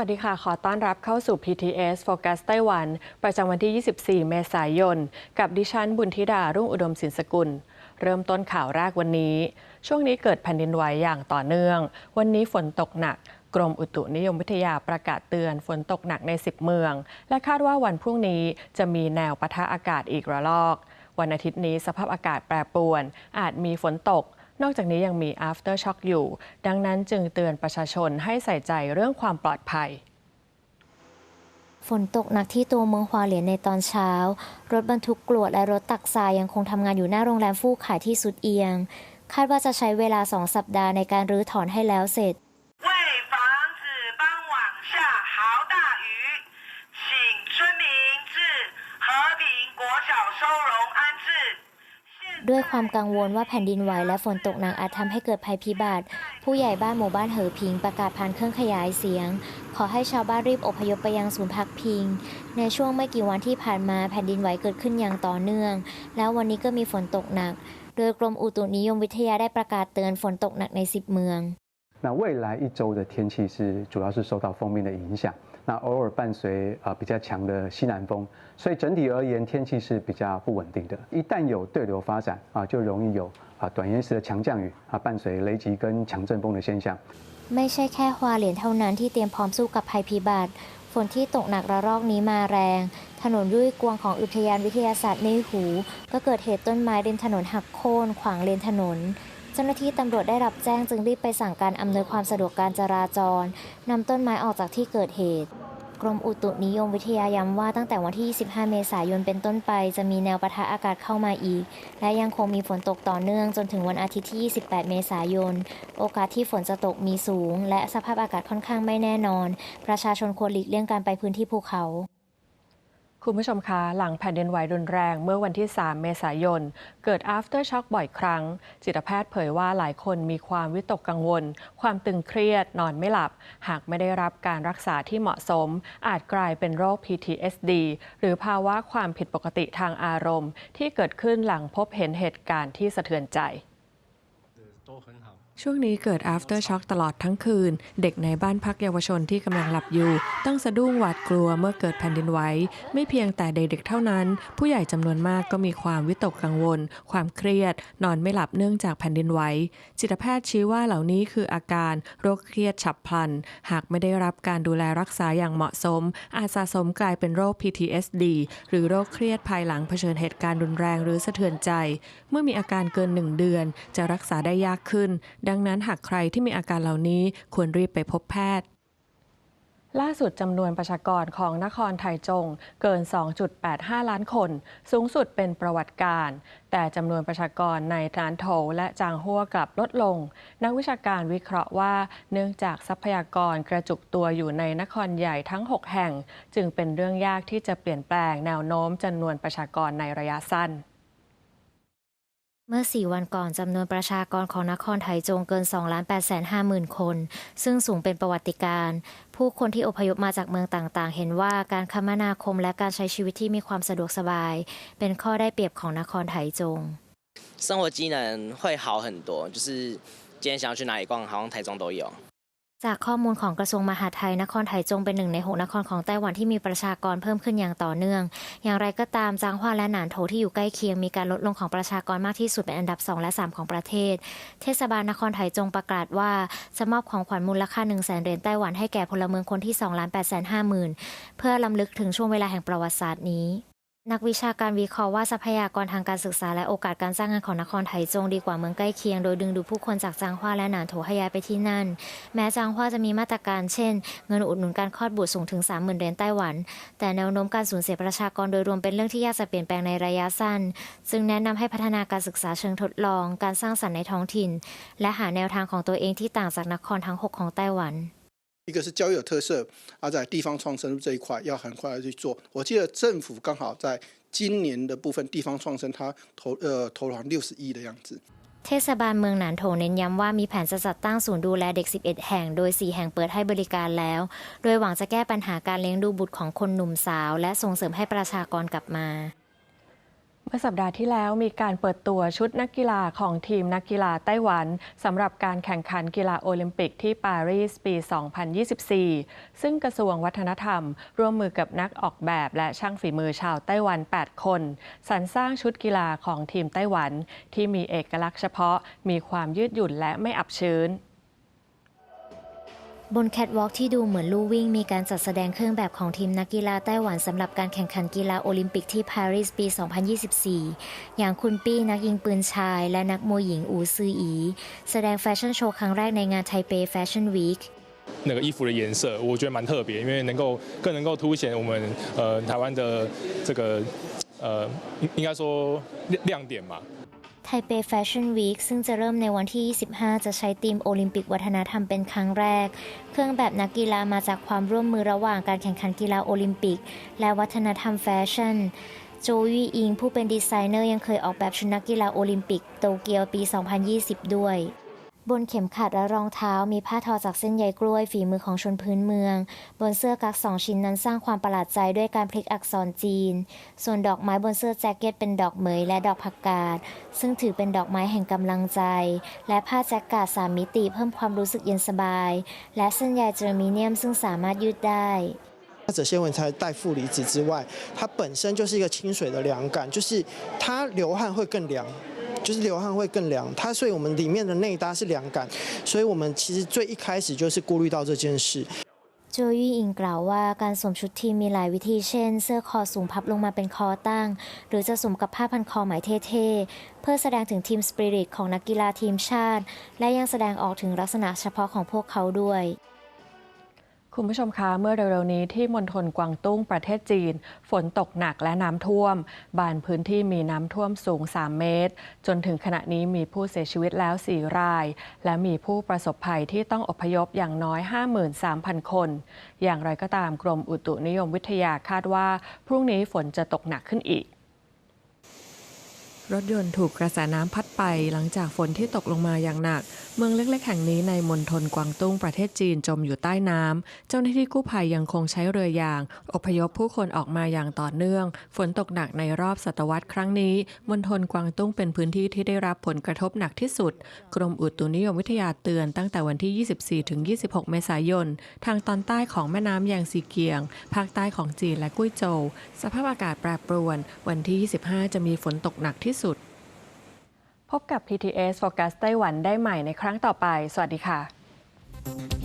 วัสดีค่ะ ขอต้อนรับเข้าสู่ PTS Focus ไต้หวัน ประจำวันที่ 24 เมษายน กับดิฉันบุญธิดา รุ่งอุดมศินสกุล เริ่มต้นข่าวแรกวันนี้ ช่วงนี้เกิดแผ่นดินไหวอย่างต่อเนื่อง วันนี้ฝนตกหนัก กรมอุตุนิยมวิทยาประกาศเตือนฝนตกหนักใน 10 เมือง และคาดว่าวันพรุ่งนี้จะมีแนวปะทะอากาศอีกระลอก วันอาทิตย์นี้สภาพอากาศแปรปรวน อาจมีฝนตก นอกจากนี้ยังมี after shock อยู่ ดังนั้นจึงเตือนประชาชนให้ใส่ใจเรื่องความปลอดภัย ฝนตกหนักที่ตัวเมืองฮวาเหลียนในตอนเช้า รถบรรทุกกรวดและรถตักทรายยังคงทำงานอยู่หน้าโรงแรมฟู่ขายที่สุดเอียง คาดว่าจะใช้เวลาสองสัปดาห์ในการรื้อถอนให้แล้วเสร็จ ด้วยความกังวลว่าแผ่นดินไหวและฝนตกหนักอาจทำให้เกิดภัยพิบัติ ผู้ใหญ่บ้านหมู่บ้านเหอพิง ประกาศผ่านเครื่องขยายเสียง ขอให้ชาวบ้านรีบอพยพไปยังศูนย์พักพิง ในช่วงไม่กี่วันที่ผ่านมาแผ่นดินไหวเกิดขึ้นอย่างต่อเนื่อง แล้ววันนี้ก็มีฝนตกหนัก โดยกรมอุตุนิยมวิทยาได้ประกาศเตือนฝนตกหนักใน 10 เมือง 那未来一周的天气是主要是受到锋面的影响， 那偶尔伴随呃比较强的西南风，所以整体而言天气是比较不稳定的。一旦有对流发展啊，就容易有啊短延时的强降雨啊，伴随雷击跟强阵风的现象。 ไม่ใช่แค่ฮวาเหรียญเท่านั้นที่เตรียมพร้อมสู้กับภัยพิบัติ ฝนที่ตกหนักระลอกนี้มาแรง ถนนยุ้ยกวงของอุทยานวิทยาศาสตร์ในหู ก็เกิดเหตุต้นไม้ริมถนนหักโค่นขวางเลนถนน เจ้าหน้าที่ตำรวจได้รับแจ้งจึงรีบไปสั่งการอำนวยความสะดวกการจราจรนำต้นไม้ออกจากที่เกิดเหตุ กรมอุตุนิยมวิทยาย้ำว่าตั้งแต่วันที่ 25 เมษายนเป็นต้นไป จะมีแนวปะทะอากาศเข้ามาอีก และยังคงมีฝนตกต่อเนื่องจนถึงวันอาทิตย์ที่ 28 เมษายน โอกาสที่ฝนจะตกมีสูง และสภาพอากาศค่อนข้างไม่แน่นอน ประชาชนควรหลีกเลี่ยงการไปพื้นที่ภูเขา คุณผู้ชมคะ หลังแผ่นดินไหวรุนแรงเมื่อวันที่ 3 เมษายน เกิด after shock บ่อยครั้ง จิตแพทย์เผยว่าหลายคนมีความวิตกกังวล ความตึงเครียด นอนไม่หลับ หากไม่ได้รับการรักษาที่เหมาะสม อาจกลายเป็นโรค PTSD หรือภาวะความผิดปกติทางอารมณ์ ที่เกิดขึ้นหลังพบเห็นเหตุการณ์ที่สะเทือนใจ ช่วงนี้เกิด after shock ตลอดทั้งคืน เด็กในบ้านพักเยาวชนที่กำลังหลับอยู่ ต้องสะดุ้งหวาดกลัวเมื่อเกิดแผ่นดินไหวไม่เพียงแต่เด็กๆเท่านั้น ผู้ใหญ่จำนวนมากก็มีความวิตกกังวล ความเครียด นอนไม่หลับเนื่องจากแผ่นดินไหวจิตแพทย์ชี้ว่าเหล่านี้คืออาการโรคเครียดฉับพลัน หากไม่ได้รับการดูแลรักษาอย่างเหมาะสม อาจสะสมกลายเป็นโรค PTSD หรือโรคเครียดภายหลังเผชิญเหตุการณ์รุนแรงหรือสะเทือนใจ เมื่อมีอาการเกินหนึ่งเดือน จะรักษาได้ยากขึ้นดังนั้นหากใครที่มีอาการเหล่านี้ควรรีบไปพบแพทย์ล่าสุดจำนวนประชากรของนครไทจงเกิน 2.85 ล้านคน สูงสุดเป็นประวัติการ แต่จำนวนประชากรในทานโถและจางฮั่วกลับลดลง นักวิชาการวิเคราะห์ว่า เนื่องจากทรัพยากรกระจุกตัวอยู่ในนครใหญ่ทั้ง 6 แห่ง จึงเป็นเรื่องยากที่จะเปลี่ยนแปลงแนวโน้มจำนวนประชากรในระยะสั้น เมื่อ 4 วันก่อนจำนวนประชากรของนครไถจงเกิน2ล้าน8แสน5หมื่นคน ซึ่งสูงเป็นประวัติการณ์ผู้คนที่อพยพมาจากเมืองต่างๆ เห็นว่าการคมนาคมและการใช้ชีวิตที่มีความสะดวกสบาย เป็นข้อได้เปรียบของนครไถจง 生活机能会好很多，就是今天想要去哪里逛，好像台中都有。 จากข้อมูลของกระทรวงมหาดไทยนครไถจงเป็นหนึ่งในหกนครของไต้หวันที่มีประชากรเพิ่มขึ้นอย่างต่อเนื่อง อย่างไรก็ตามจางฮวาและหนานโถที่อยู่ใกล้เคียงมีการลดลงของประชากรมากที่สุดเป็นอันดับ 2 และ 3 ของประเทศ เทศบาลนครไถจงประกาศว่าจะมอบของขวัญมูลค่า1 0 0 0 0แสนเหรียญไต้หวันให้แก่พลเมืองคนที่2ล้าน8แสน5หมื่นเพื่อลำลึกถึงช่วงเวลาแห่งประวัติศาสตร์นี้ นักวิชาการวิเคราะห์ว่าทรัพยากรทางการศึกษาและโอกาสการจ้างงานของนครไถจงดีกว่าเมืองใกล้เคียง โดยดึงดูดผู้คนจากจางฮวาและหนานโถให้ย้ายไปที่นั่น แม้จางฮวาจะมีมาตรการเช่น เงินอุดหนุนการคลอดบุตรสูงถึง 30,000เหรียญไต้หวัน แต่แนวโน้มการสูญเสียประชากรโดยรวมเป็นเรื่องที่ยากจะเปลี่ยนแปลงในระยะสั้นจึงแนะนำให้พัฒนาการศึกษาเชิงทดลอง การสร้างสรรค์ในท้องถิ่น และหาแนวทางของตัวเองที่ต่างจากนครทั้งหกของไต้หวัน 一个是教育有特色，而在地方创生这一块要很快的去做。我记得政府刚好在今年的部分地方创生，它投呃投了六十亿的样子。 เทศบาลเมืองหนานโถเน้นย้ำว่ามีแผนจะจัดตั้งศูนย์ดูแลเด็ก 11 แห่ง โดย 4 แห่งเปิดให้บริการแล้ว โดยหวังจะแก้ปัญหาการเลี้ยงดูบุตรของคนหนุ่มสาว และส่งเสริมให้ประชากรกลับมา เ มื่อสัปดาห์ที่แล้วมีการเปิดตัวชุดนักกีฬาของทีมนักกีฬาไต้หวันสำหรับการแข่งขันกีฬาโอลิมปิกที่ปารีสปี 2024 ซึ่งกระทรวงวัฒนธรรม ร่วมมือกับนักออกแบบและช่างฝีมือชาวไต้หวัน 8 คน สรรสร้างชุดกีฬาของทีมไต้หวัน ที่มีเอกลักษณ์เฉพาะ มีความยืดหยุ่นและไม่อับชื้น บนแคทวอล์กที่ดูเหมือนลู่วิ่งมีการจัดแสดงเครื่องแบบของทีมนักกีฬาไต้หวันสำหรับการแข่งขันกีฬาโอลิมปิกที่ปารีสปี 2024 อย่างคุณปี้นักยิงปืนชาย และนักมวยหญิงอูซืออี แสดงแฟชั่นโชว์ครั้งแรกในงานไทเปแฟชั่นวีค 那个衣服的颜色，我觉得蛮特别，因为能够更能够凸显我们呃台湾的这个呃应应该说亮亮点嘛。 ไทเปแฟชั่นวีคซึ่งจะเริ่มในวันที่ 25 จะใช้ธีมโอลิมปิกวัฒนธรรมเป็นครั้งแรก เครื่องแบบนักกีฬามาจากความร่วมมือระหว่างการแข่งขันกีฬาโอลิมปิก และวัฒนธรรมแฟชั่นโจวีอิงผู้เป็นดีไซเนอร์ยังเคยออกแบบชุดนักกีฬาโอลิมปิกโตเกียวปี 2020 ด้วย บนเข็มขัดและรองเท้ามีผ้าทอจากเส้นใยกล้วยฝีมือของชนพื้นเมือง บนเสื้อกั๊กสองชิ้นนั้นสร้างความประหลาดใจด้วยการพลิกอักษรจีน ส่วนดอกไม้บนเสื้อแจ็คเก็ตเป็นดอกเหมยและดอกผักกาด ซึ่งถือเป็นดอกไม้แห่งกำลังใจ และผ้าแจ็คกาดสามมิติเพิ่มความรู้สึกเย็นสบาย และเส้นใยเจอร์มีเนียมซึ่งสามารถยืดได้ 它者纤维才带负离子之外，它本身就是一个清水的凉感，就是它流汗会更凉， 就是流汗会更凉。它所以我们里面的内搭是凉感，所以我们其实最一开始就是顾虑到这件事。 โจยี่อิงกล่าวว่าการสวมชุดทีมมีหลายวิธีเช่น เสื้อคอสูงพับลงมาเป็นคอตั้ง หรือจะสวมกับผ้าพันคอไหมเท่ๆ เพื่อแสดงถึงทีมสปิริตของนักกีฬาทีมชาติ และยังแสดงออกถึงลักษณะเฉพาะของพวกเขาด้วย คุณผู้ชมคะเมื่อเร็วๆนี้ที่มณฑลกวางตุ้งประเทศจีน ฝนตกหนักและน้ำท่วม บานพื้นที่มีน้ำท่วมสูง 3 เมตร จนถึงขณะนี้มีผู้เสียชีวิตแล้ว 4 ราย และมีผู้ประสบภัยที่ต้องอพยพอย่างน้อย 53,000 คน อย่างไรก็ตามกรมอุตุนิยมวิทยาคาดว่า พรุ่งนี้ฝนจะตกหนักขึ้นอีกรถยนต์ถูกกระแสน้ำพัดไปหลังจากฝนที่ตกลงมาอย่างหนัก เมืองเล็กๆ แห่งนี้ในมณฑลกวางตุ้งประเทศจีนจมอยู่ใต้น้ำ เจ้าหน้าที่กู้ภัยยังคงใช้เรือยาง อพยพผู้คนออกมาอย่างต่อเนื่อง ฝนตกหนักในรอบศตวรรษครั้งนี้มณฑลกวางตุ้งเป็นพื้นที่ที่ได้รับผลกระทบหนักที่สุด กรมอุตุนิยมวิทยาเตือนตั้งแต่วันที่ 24 ถึง 26 เมษายน ทางตอนใต้ของแม่น้ำยางซีเกียง ภาคใต้ของจีนและกุ้ยโจวสภาพอากาศแปรปรวน วันที่ 25 จะมีฝนตกหนักที่สุด พบกับ PTS Focus ไต้หวันได้ใหม่ในครั้งต่อไป สวัสดีค่ะ